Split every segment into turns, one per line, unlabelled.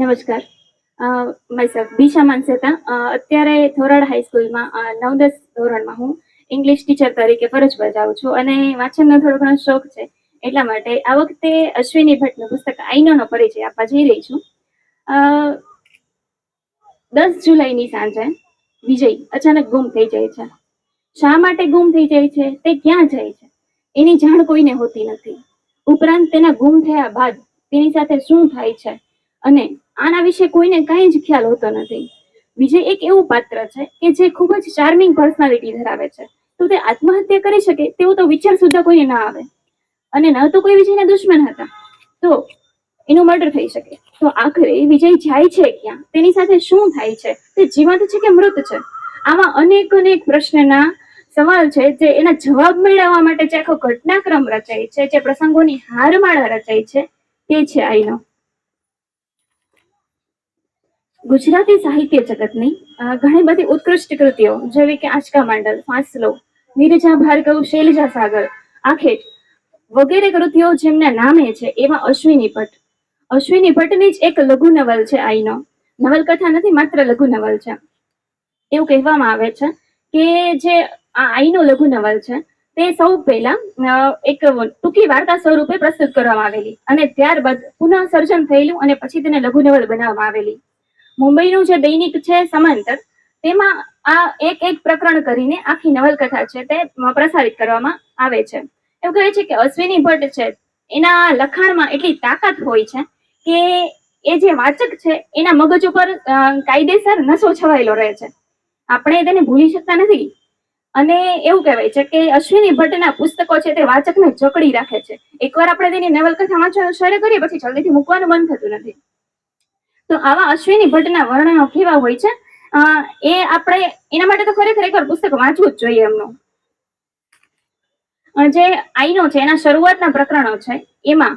નમસ્કાર. માયસેલ્ફ દિશા માનસેતા. અત્યારે ધોરાડ હાઈસ્કૂલમાં નવ દસ ધોરણમાં હું ઇંગ્લિશ ટીચર તરીકે ફરજ બજાવું છું અને વાંચનનો થોડો ઘણો શોખ છે. એટલા માટે આ વખતે અશ્વિની ભટ્ટનું પુસ્તક આઈનોનો પરિચય આપવા જઈ રહી છું. દસ જુલાઈની સાંજે વિજય અચાનક ગુમ થઈ જાય છે. શા માટે ગુમ થઈ જાય છે? તે ક્યાં જાય છે? એની જાણ કોઈને હોતી નથી. ઉપરાંત તેના ગુમ થયા બાદ તેની સાથે શું થાય છે? અને આના વિશે કોઈને કાંઈ જ ખ્યાલ હોતો નથી. વિજય એક એવું પાત્ર છે કે જે ખૂબ જ ચાર્મિંગ પર્સનાલિટી ધરાવે છે. તો તે આત્મહત્યા કરી શકે તેવો તો વિચાર સુધા કોઈને ના આવે. અને ન તો કોઈ વિજયના દુશ્મન હતા. તો એનું મર્ડર થઈ શકે. તો આખરે વિજય જાય છે ક્યાં? તેની સાથે શું થાય છે? તે જીવંત છે કે મૃત છે? આવા અનેક અનેક પ્રશ્નના સવાલ છે જે એના જવાબ મેળવવા માટે જે આખો ઘટનાક્રમ રચાય છે, જે પ્રસંગોની હારમાળા રચાય છે, તે છે આઈનો. ગુજરાતી સાહિત્ય જગતની ઘણી બધી ઉત્કૃષ્ટ કૃતિઓ, જેવી કે આંચકા માંડલ, ફાંસલો નીરજા ભાર્ગવ, શૈલજા સાગર આખેટ વગેરે કૃતિઓ જેમના નામે છે, એવા અશ્વિની ભટ્ટ. અશ્વિની ભટ્ટની જ એક લઘુ નવલ છે આઈનો. નવલકથા નથી, માત્ર લઘુ નવલ છે. એવું કહેવામાં આવે છે કે જે આ આઈનો લઘુ નવલ છે, તે સૌ પહેલા એક ટૂંકી વાર્તા સ્વરૂપે પ્રસ્તુત કરવામાં આવેલી અને ત્યારબાદ પુનઃ સર્જન થયેલું અને પછી તેને લઘુ નવલ બનાવવામાં આવેલી. મુંબઈનું જે દૈનિક છે સમાંતર તેમાં આ એક એક પ્રકરણ કરીને આખી નવલકથા છે તે પ્રસારિત કરવામાં આવે છે. એવું કહે છે કે અશ્વિની ભટ્ટ છે, એના લખાણમાં એટલી તાકાત હોય છે કે એ જે વાચક છે, એના મગજ ઉપર કાયદેસર નશો છવાયેલો રહે છે. આપણે તેને ભૂલી શકતા નથી. અને એવું કહેવાય છે કે અશ્વિની ભટ્ટના પુસ્તકો છે તે વાચકને જકડી રાખે છે. એકવાર આપણે તેની નવલકથા વાંચવાનું શરૂ કરીએ, પછી જલ્દીથી મૂકવાનું મન થતું નથી. તો આવા અશ્વિની ભટ્ટના વર્ણનો કેવા હોય છે? એ આપણે એના માટે તો ખરેખર એકવાર પુસ્તક વાંચવું જ જોઈએ એમનું. જે આઈનો છે, એના શરૂઆતના પ્રકરણો છે, એમાં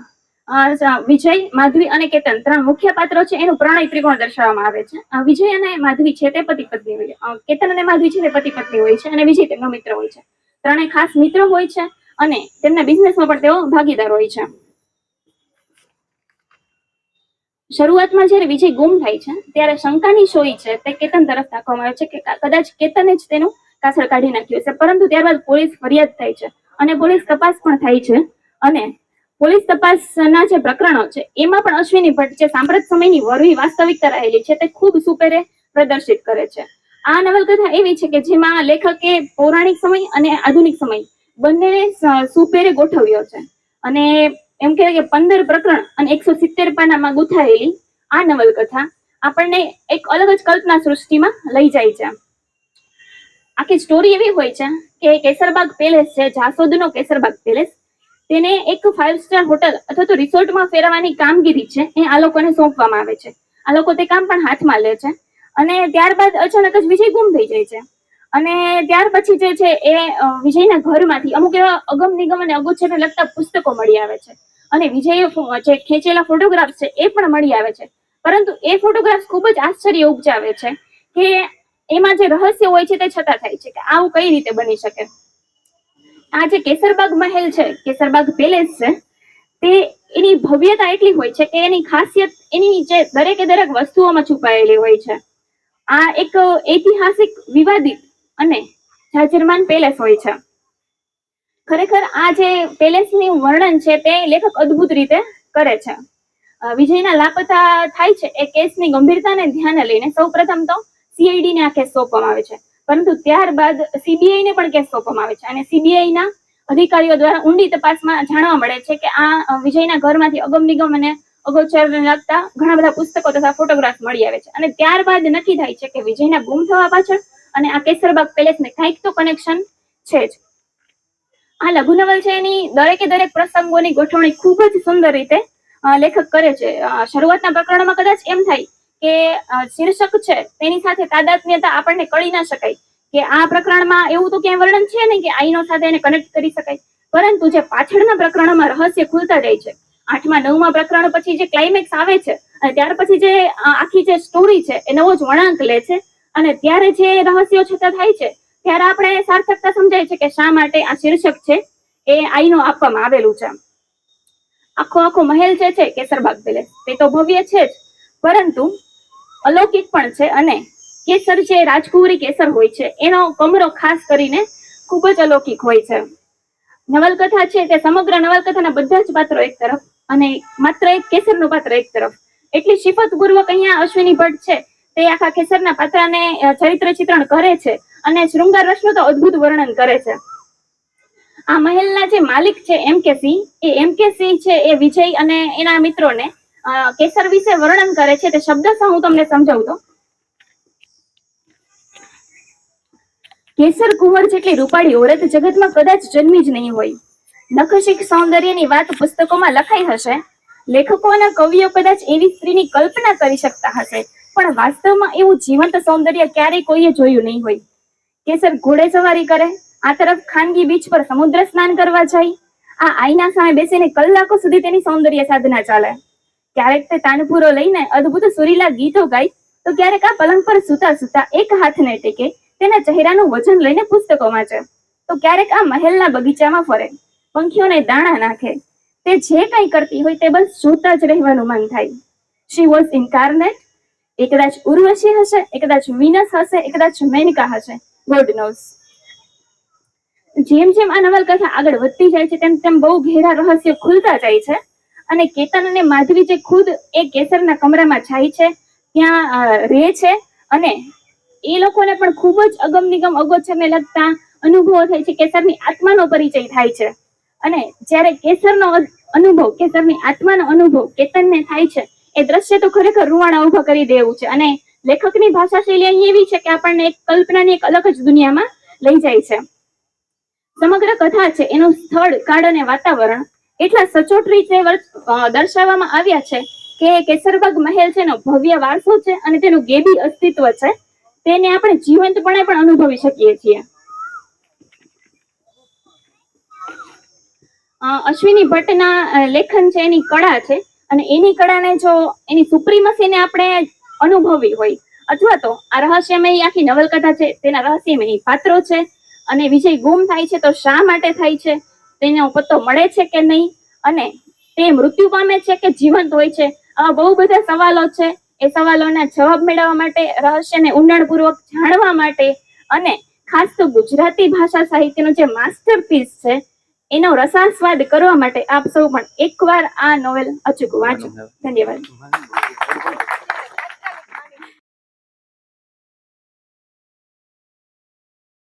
વિજય, માધવી અને કેતન ત્રણ મુખ્ય પાત્રો છે, એનું પ્રણય ત્રિકોણ દર્શાવવામાં આવે છે. વિજય અને માધવી છે તે પતિ પત્ની હોય કેતન અને માધવી છે તે પતિ પત્ની હોય છે અને વિજય તેમનો મિત્ર હોય છે. ત્રણેય ખાસ મિત્રો હોય છે અને તેમના બિઝનેસમાં પણ તેઓ ભાગીદાર હોય છે. શરૂઆતમાં જ્યારે વિજય ગુમ થાય છે, ત્યારે શંકાની સોઈ છે, તે કેતન તરફ નાખવામાં આવે છે કે કદાચ કેતને જ તેનું કાસળ કાઢી નાખ્યું છે પરંતુ ત્યારબાદ પોલીસ ફરિયાદ થાય છે અને પોલીસ તપાસ પણ થાય છે. અને પોલીસ તપાસના જે પ્રકરણો છે, એમાં પણ અશ્વિની ભટ્ટ જે સાંપ્રત સમયની વરવી વાસ્તવિકતા રહેલી છે, તે ખૂબ સુપેરે પ્રદર્શિત કરે છે. આ નવલકથા એવી છે કે જેમાં લેખકે પૌરાણિક સમય અને આધુનિક સમય બંનેને સુપેરે ગોઠવ્યો છે. અને એમ કહેવાય કે પંદર પ્રકરણ અને એકસો સિત્તેર પાનામાં ગુથાયેલી આ નવલકથા આપણને એક અલગ જ કલ્પના સૃષ્ટિમાં લઈ જાય છે. આખી સ્ટોરી એવી હોય છે કે કેસરબાગ પેલેસ છે, જાસોદનો કેસરબાગ પેલેસ. તેને એક ફાઇવ સ્ટાર હોટલ અથવા તો રિસોર્ટમાં ફેરવવાની કામગીરી છે એ આ લોકોને સોંપવામાં આવે છે. આ લોકો તે કામ પણ હાથમાં લે છે અને ત્યારબાદ અચાનક જ વિજય ગુમ થઈ જાય છે. અને ત્યાર પછી જે છે એ વિજયના ઘરમાંથી અમુક એવા અગમ નિગમ અને અગોચરને લગતા પુસ્તકો મળી આવે છે. અને વિજયે જે ખેંચેલા ફોટોગ્રાફ્સ છે, એ પણ મળી આવે છે. પરંતુ એ ફોટોગ્રાફ્સ ખૂબ જ આશ્ચર્ય ઉપજાવે છે કે એમાં જે રહસ્ય હોય છે તે છતાં થાય છે કે આવું કઈ રીતે બની શકે. આ જે કેસરબાગ મહેલ છે, કેસરબાગ પેલેસ છે, તે એની ભવ્યતા એટલી હોય છે કે એની ખાસિયત એની જે દરેકે દરેક વસ્તુઓમાં છુપાયેલી હોય છે. આ એક ઐતિહાસિક વિવાદિત અને જાજરમાન પેલેસ હોય છે. ખરેખર આ જે પેલેસનું વર્ણન છે તે લેખક અદ્ભુત રીતે કરે છે. વિજયના લાપતા થાય છે એ કેસની ગંભીરતાને ધ્યાને લઈને સૌપ્રથમ તો સીઆઈડી ને આ કેસ સોંપવામાં આવે છે. પરંતુ ત્યારબાદ સીબીઆઈ ને પણ કેસ સોંપવામાં આવે છે અને સીબીઆઈ ના અધિકારીઓ દ્વારા ઊંડી તપાસમાં જાણવા મળે છે કે આ વિજયના ઘરમાંથી અગમ નિગમ અને અગોચરને લગતા ઘણા બધા પુસ્તકો તથા ફોટોગ્રાફ મળી આવે છે. અને ત્યારબાદ નક્કી થાય છે કે વિજયના ગુમ થવા પાછળ અને આ કેસરબાગ પેલેસને કંઈક તો કનેક્શન છે જ. આ લઘુ નવલ છે એની દરેકે દરેક પ્રસંગોની ગોઠવણી ખૂબ જ સુંદર રીતે લેખક કરે છે. શરૂઆતના પ્રકરણોમાં કદાચ એમ થાય કે શીર્ષક છે તેની સાથે તાદાત્મ્યતા આપણને કળી ના શકાય. કે આ પ્રકરણમાં એવું તો ક્યાંય વર્ણન છે ને કે આઈનો સાથે એને કનેક્ટ કરી શકાય. પરંતુ જે પાછળના પ્રકરણોમાં રહસ્ય ખુલતા જાય છે. આઠમા, નવમા પ્રકરણ પછી જે ક્લાઇમેક્સ આવે છે અને ત્યાર પછી જે આખી જે સ્ટોરી છે એ નવો જ વળાંક લે છે અને ત્યારે જે રહસ્યો છતાં થાય છે ત્યારે આપણે સાર્થકતા સમજાય છે કે શા માટે આ શીર્ષક છે એ આઈનો આપવામાં આવેલું છે. આખો આખો મહેલ જે છે કેસરબાગ પેલેસ. તે તો ભવ્ય છે જ, પરંતુ અલૌકિક પણ છે અને કેસર જે રાજકુંવરી કેસર હોય છે, એનો કમરો ખાસ કરીને ખૂબ જ અલૌકિક હોય છે. નવલકથા છે તે સમગ્ર નવલકથાના બધા જ પાત્રો એક તરફ અને માત્ર એક કેસરનું પાત્ર એક તરફ. એટલી શિફતપૂર્વક અહીંયા અશ્વિની ભટ્ટ છે તે આખા કેસરના પાત્રને ચરિત્ર ચિત્રણ કરે છે અને શૃંગાર રસનું તો અદ્ભુત વર્ણન કરે છે. આ મહેલના જે માલિક છે એમ કે સિંહ, એ એમ કે સિંહ છે એ વિજય અને એના મિત્રોને કેસર વિશે વર્ણન કરે છે. તે શબ્દ હું તમને સમજાવું તો? કેસર કુંવર જેટલી રૂપાળી ઓરત જગતમાં કદાચ જન્મી જ નહીં હોય. નખશિક સૌંદર્યની વાત પુસ્તકોમાં લખાઈ હશે. લેખકો અને કવિઓ કદાચ એવી સ્ત્રીની કલ્પના કરી શકતા હશે, પણ વાસ્તવમાં એવું જીવંત સૌંદર્ય ક્યારેય કોઈએ જોયું નહીં હોય. કેસર ઘોડે સવારી કરે, આ તરફ ખાનગી બીચ પર સમુદ્ર સ્નાન કરવા જાય. આ આઈના સામે બેસીને કલાકો સુધી તેની સૌંદર્ય સાધના ચાલે. ક્યારેક તે તાનપુરો લઈને અદ્ભુત સુરીલા ગીતો ગાય, તો ક્યારેક આ પલંગ પર સૂતા સૂતા એક હાથને ટેકે, તેના ચહેરાનું વજન લઈને પુસ્તકો વાંચે તો ક્યારેક આ મહેલના બગીચામાં ફરે, પંખીઓને દાણા નાખે. તે જે કંઈ કરતી હોય તે બસ જોતા જ રહેવાનું મન થાય. શી વોઝ ઇન્કાર્નેટ એ કદાચ ઉર્વશી હશે એ કદાચ વિનસ હશે એ કદાચ મેનકા હશે. ગોડ નોઝ જેમ જેમ આ નવલકથા આગળ વધતી જાય છે, તેમ તેમ બહુ ઘેરા રહસ્ય ખુલતા જાય છે. અને કેતન અને માધવી જે ખુદ એ કેસરના કમરામાં જાય છે, ત્યાં રહે છે. અને એ લોકોને પણ ખૂબ જ અગમ નિગમ અગોચરને લગતા અનુભવો થાય છે, કેસરની આત્માનો પરિચય થાય છે. અને જ્યારે કેસરનો અનુભવ, કેસરની આત્માનો અનુભવ કેતનને થાય છે, એ દ્રશ્ય તો ખરેખર રૂવાણા ઊભા કરી દેવું છે. અને લેખકની ભાષા શૈલી અહીં એવી છે કે આપણને એક કલ્પનાની એક અલગ જ દુનિયામાં લઈ જાય છે. સમગ્ર કથા છે, એનું સ્થળ, કાળ અને વાતાવરણ એટલા સચોટ રીતે દર્શાવવામાં આવ્યા છે કે કેસરબાગ મહેલ છે, એનો ભવ્ય વારસો છે અને તેનું ગેબી અસ્તિત્વ છે. તેને આપણે જીવંતપણે પણ અનુભવી શકીએ છીએ. અશ્વિની ભટ્ટના લેખન છે, એની કળા છે અને એની કળાને જો, એની સુપ્રીમસીને આપણે અનુભવવી હોય. અથવા તો આ રહસ્યમય આખી નવલકથા છે તેના રહસ્યમય પાત્રો છે અને વિજય ગુમ થાય છે તો શા માટે થાય છે તેનો પત્તો મળે છે કે નહીં? અને તે મૃત્યુ પામે છે કે જીવંત હોય છે? આવા બહુ બધા સવાલો છે. એ સવાલોના જવાબ મેળવવા માટે રહસ્યને ઊંડાણપૂર્વક જાણવા માટે અને ખાસ તો ગુજરાતી ભાષા સાહિત્યનો જે માસ્ટરપીસ છે એનો રસાસ્વાદ કરવા માટે આપ સૌ પણ એકવાર આ નોવેલ અચૂક વાંચો. ધન્યવાદ.